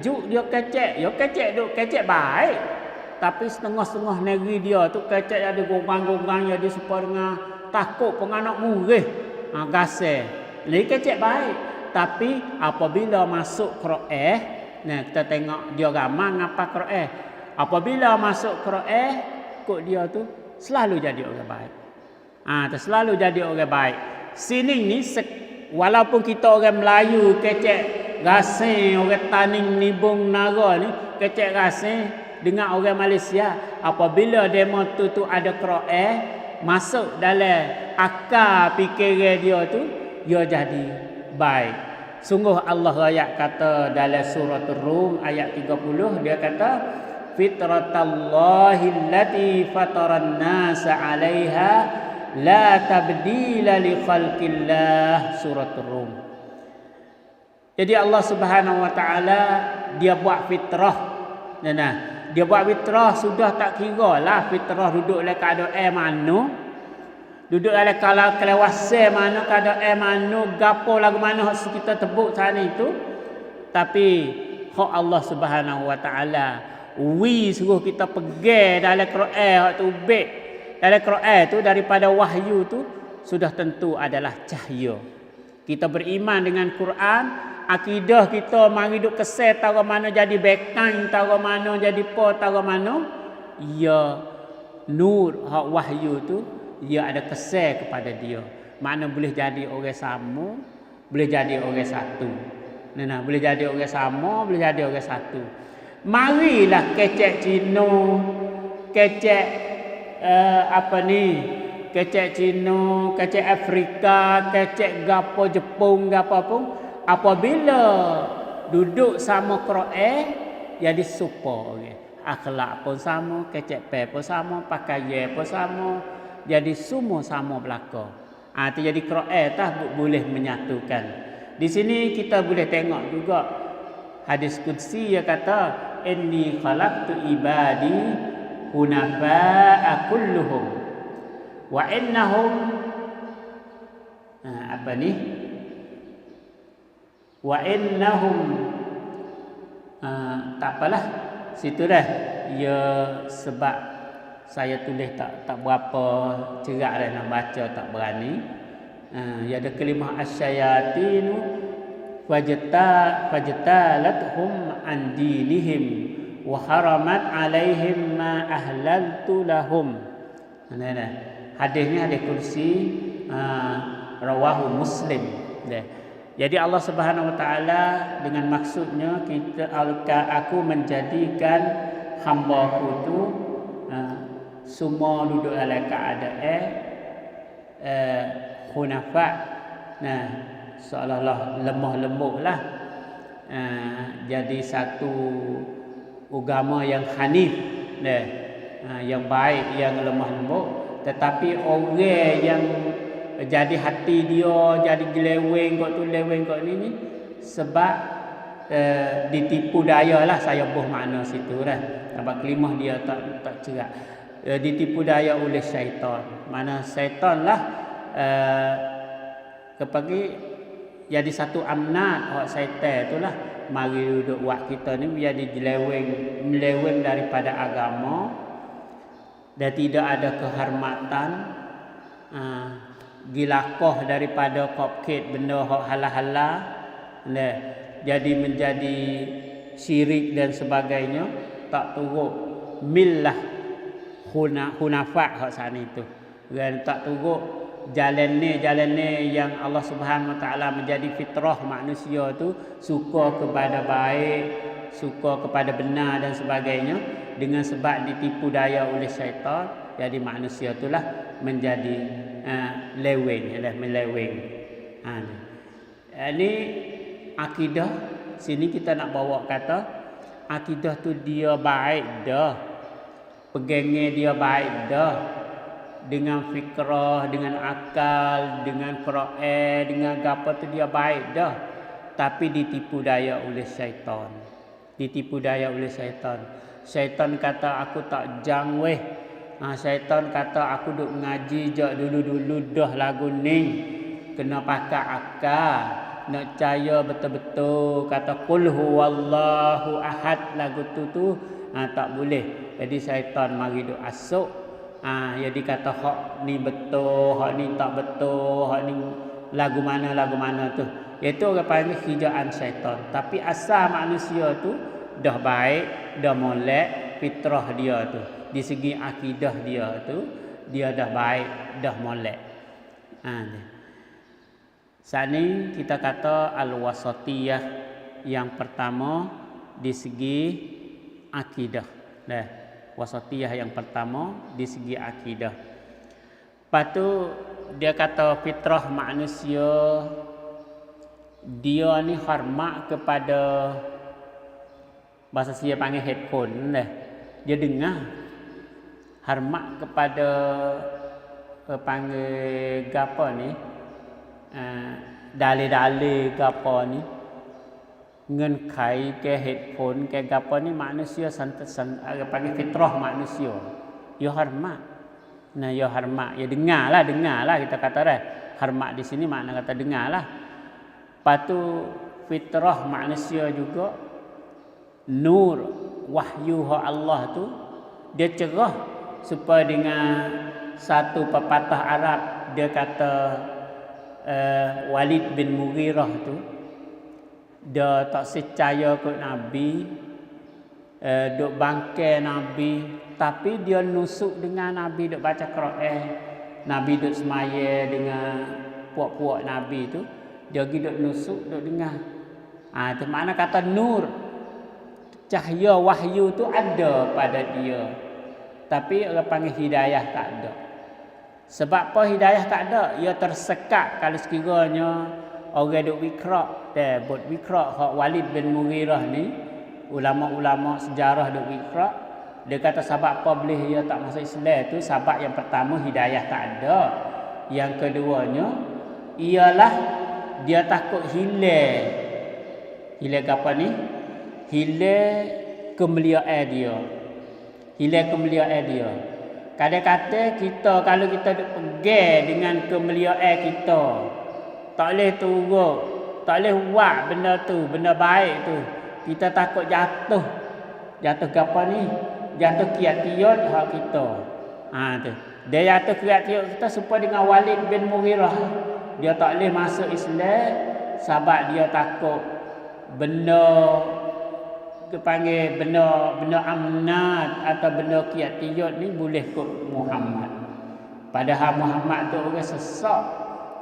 Juk dia kecek, dia kecek duk kecek baik. Tapi setengah-setengah negeri dia tu kecek ada gorang-gorang jadi supaya dengan takut penganak murih. Ha, gasel. Lagi kecek baik. Tapi apabila masuk Quran, nah kita tengok dia ramai ngapa Quran. Apabila masuk Quran, kok dia tu selalu jadi orang baik. Ha, selalu jadi orang baik. Sini ni walaupun kita orang Melayu kecek gasing orang taning nibung naga ni kecek gasing dengan orang Malaysia. Apabila demo tu tu ada Quran masuk dalam akal fikiran dia tu dia jadi baik. Sungguh Allah ayat kata dalam surah Rum ayat 30 dia kata fitratallahi allati fataran nasa 'alaiha la tabdila li khalqillah surah Rum jadi Allah Subhanahu Wa Taala dia buat fitrah. Nah, nah. dia buat fitrah sudah tak kira lah fitrah duduk dalam keadaan mana. Duduk dalam kalau kelewasa mana keadaan mana gapo lagu mana kita tebuk sana itu. Tapi hak Allah Subhanahu Wa Taala wi suruh kita pergi dalam Quran hak tu baik. Dalam Quran tu daripada wahyu tu sudah tentu adalah cahaya. Kita beriman dengan Quran, akidah kita mari duk kesel tahu mana jadi bekan tahu mana jadi po tahu mana? Ya. Nur hak wahyu tu dia ada kesel kepada dia. Mana boleh jadi orang sama boleh jadi orang satu. Nah, nah boleh jadi orang sama boleh jadi orang satu. Marilah kecek Cina kecek uh, apa ni? Kecek Cina kecek Afrika kecek gapo Jepun gapo pun apabila duduk sama Quran jadi supo okay. akhlak pun sama kecek pe pun sama pakaian pun sama. Jadi semua sama belaka. Ha, itu jadi Quran tah boleh menyatukan. Di sini kita boleh tengok juga hadis qudsi yang kata inni khalaqtu ibadi hunafa kulluhum wa innahum ha, apa ni wa innahum uh, tak apalah situ dah. Ya sebab saya tulis tak tak berapa cerak dah nak baca tak berani. Uh, ya ada kalimah asyayatin fajta fajtalathum an dinihim wa haramat alaihim ma ahlaltu lahum. Nah, nah. hadis ni hadis kursi uh, rawahu muslim. Dah jadi Allah Subhanahu Wa Taala dengan maksudnya kita aku menjadikan hamba ku tu uh, semua duduk dalam keadaan uh, hunafa. Nah seolah-olah lemah lembut lah. Uh, jadi satu agama yang hanif nah, uh, yang baik yang lemah lembut tetapi orang yang jadi hati dia jadi geleweng kok tu leweng kok ni ni sebab uh, ditipu daya lah saya buh makna situ dah. Sebab kelimah dia tak tak cerak. Uh, ditipu daya oleh syaitan. Mana syaitan lah uh, jadi satu amnat awak syaitan tu lah. Mari duduk buat kita ni biar dijeleweng meleweng daripada agama. Dan tidak ada kehormatan. Uh, gilakoh daripada cupcake benda hak halal-halal nah jadi menjadi syirik dan sebagainya tak turut millah huna hunafa hak sana itu dan tak turut jalan ni jalan ni yang Allah Subhanahu Wa Taala menjadi fitrah manusia tu suka kepada baik suka kepada benar dan sebagainya. Dengan sebab ditipu daya oleh syaitan jadi manusia itulah menjadi uh, leweng adalah meleweng. Ha ini akidah sini kita nak bawa kata akidah tu dia baik dah. Pegangnya dia baik dah. Dengan fikrah dengan akal dengan Quran dengan apa tu dia baik dah. Tapi ditipu daya oleh syaitan. Ditipu daya oleh syaitan. Syaitan kata aku tak jang weh Ha, syaitan kata aku duk ngaji je dulu-dulu dah lagu ni. Kena pakai akal. nak percaya betul-betul. Kata qul huwallahu ahad lagu tu tu. Ha, tak boleh. Jadi syaitan mari duk asuk. Ha, jadi kata hak ni betul hak ni tak betul hak ni lagu mana lagu mana tu. Itu orang panggil hijaan syaitan. Tapi asal manusia tu dah baik dah molek fitrah dia tu di segi akidah dia tu dia dah baik dah molek ha, saat ni kita kata al-wasatiyah yang pertama di segi akidah. Nah, wasatiyah yang pertama di segi akidah. Lepas tu dia kata fitrah manusia dia ni hormat kepada bahasa saya panggil headphone dah. Dia dengar hormat kepada eh, panggil gapo ni uh, dalil-dalil apa ni. Ngen kai ke headphone ke apa ni manusia santet san uh, panggil fitrah manusia. Ya hormat. Nah ya hormat. Ya dengarlah dengarlah kita kata dah. Hormat di sini makna kata dengarlah. Patu fitrah manusia juga nur wahyu Allah tu dia cerah supaya dengan satu pepatah Arab dia kata uh, Walid bin Mughirah tu dia tak percaya ke Nabi uh, duk bangkai Nabi tapi dia nusuk dengan Nabi duk baca Quran Nabi duk semaya dengan puak-puak Nabi tu dia pergi duk nusuk duk dengar. Ah ha, tu makna kata nur cahaya wahyu tu ada pada dia tapi orang panggil hidayah tak ada sebab apa hidayah tak ada? Ia tersekat kalau sekiranya orang duk wikrak. Dia buat wikrak hak Walid bin Mughirah ni. Ulama-ulama sejarah duk wikrak. Dia kata sebab apa boleh ia tak masuk Islam tu? Sebab yang pertama hidayah tak ada. Yang keduanya ialah dia takut hilang. Hilang apa ni? Hilang kemuliaan dia. Hilang kemuliaan dia. Kadang-kadang kita kalau kita pergi dengan kemuliaan kita, tak boleh turut, tak boleh buat benda tu, benda baik tu. Kita takut jatuh. Jatuh apa ni? Jatuh kiat-kiat hak kita. Ha tu. Dia jatuh kiat-kiat kita supaya dengan Walid bin Mughirah. Dia tak boleh masuk Islam sebab dia takut benda kepanggil benda benda amnat atau benda kiatiyat ni boleh kut Muhammad. Padahal Muhammad tu orang sesak.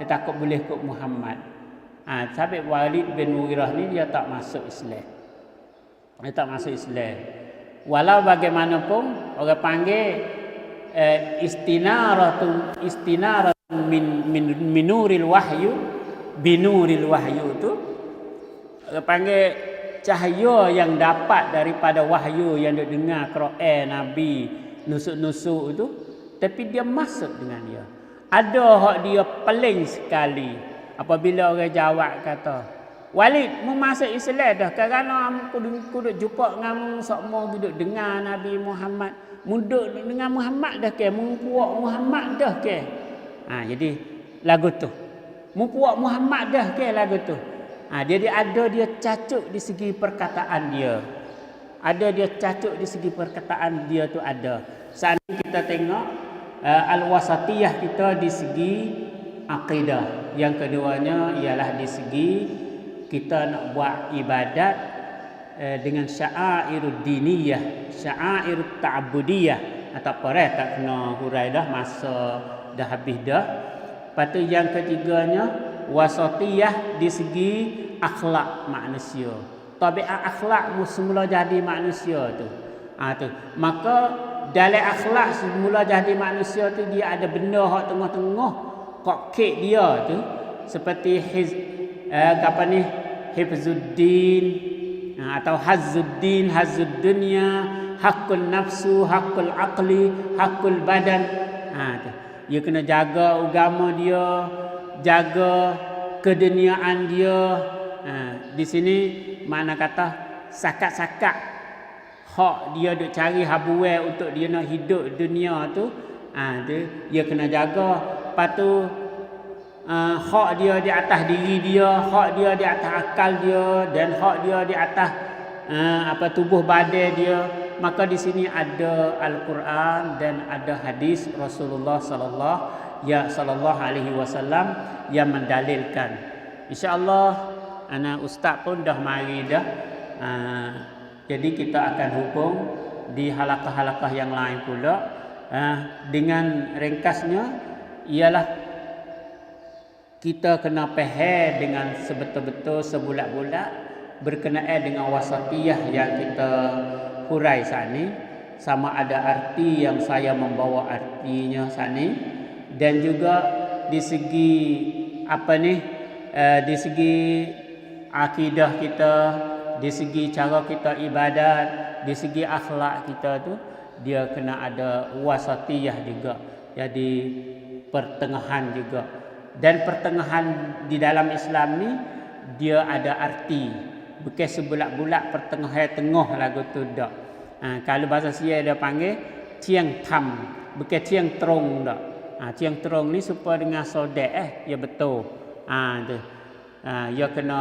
Dia takut boleh kut Muhammad. Ha, sampai Walid bin Mughirah ni dia tak masuk Islam. Dia tak masuk Islam. Walau bagaimanapun orang panggil eh, istinaratun istinaratun min, min minuril wahyu binuril wahyu tu orang panggil cahaya yang dapat daripada wahyu yang dia dengar Quran Nabi nusuk-nusuk itu tapi dia masuk dengan dia. Ada hak dia peling sekali. Apabila orang jawab kata Walid mu masuk Islam dah. Kerana aku duduk jumpa dengan sokmo duduk dengar Nabi Muhammad. Muduk dengan Muhammad dah ke? Mu puak Muhammad dah ke? Ha jadi lagu tu. Mu puak Muhammad dah ke lagu tu Ha, dia, dia ada dia cacut di segi perkataan dia. Ada dia cacut di segi perkataan dia tu ada. Saat ini kita tengok uh, al-wasatiyah kita di segi akidah. Yang keduanya ialah di segi kita nak buat ibadat uh, dengan sya'airud diniyah, sya'airut ta'budiyah atau apa tak kena hurai dah masa dah habis dah. Tu yang ketiganya wasatiyah di segi akhlak manusia. Tabiat akhlak semula jadi manusia tu. Ha, tu. Maka dalam akhlak semula jadi manusia tu dia ada benda hak tengah-tengah kok kek dia tu seperti hiz eh, apa ni hifzuddin ha, atau hazzuddin hazzud dunya hakul nafsu hakul aqli hakul badan ha, tu. dia kena jaga agama dia jaga keduniaan dia. Ha, di sini mana kata sakat-sakat hak dia duk cari habuai untuk dia nak hidup dunia tu. Ha, dia, dia kena jaga. Lepas tu uh, hak dia di atas diri dia, hak dia di atas akal dia dan hak dia di atas uh, apa tubuh badan dia, maka di sini ada Al-Quran dan ada hadis Rasulullah sallallahu ya sallallahu alaihi wasallam yang mendalilkan. Insya-Allah anak ustaz pun dah mari dah. Uh, jadi kita akan hubung di halakah-halakah yang lain pula uh, dengan ringkasnya ialah kita kena faham dengan sebetul-betul sebulat-bulat berkenaan dengan wasatiyah yang kita hurai ini sama ada arti yang saya membawa artinya ini dan juga di segi apa ni uh, di segi akidah kita di segi cara kita ibadat di segi akhlak kita tu dia kena ada wasatiyah juga. Jadi pertengahan juga. Dan pertengahan di dalam Islam ni dia ada arti. Bukan sebulat-bulat pertengahan tengah lagu tu dak. Ha, kalau bahasa sia dia panggil ciang tam bukan ciang terong dak ha, ciang terong ni supaya dengan sodak eh? Ya betul. Ha tu. Ha, ya kena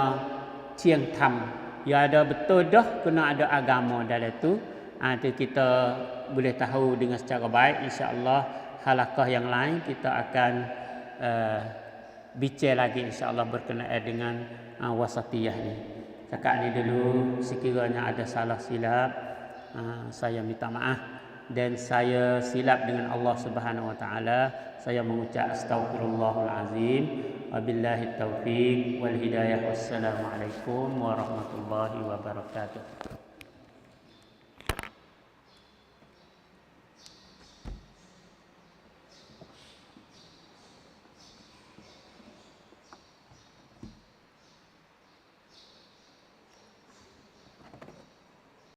ciang tam. Ya ada betul dah kena ada agama dalam tu. Ha, tu kita boleh tahu dengan secara baik insya-Allah halakah yang lain kita akan uh, bincang lagi insya-Allah berkenaan dengan uh, wasatiyah ni. Cakap ni dulu sekiranya ada salah silap uh, saya minta maaf dan saya silap dengan Allah Subhanahu wa taala. Saya mengucap astagfirullahal azim wabillahi taufik wal hidayah. Wassalamu alaikum warahmatullahi wabarakatuh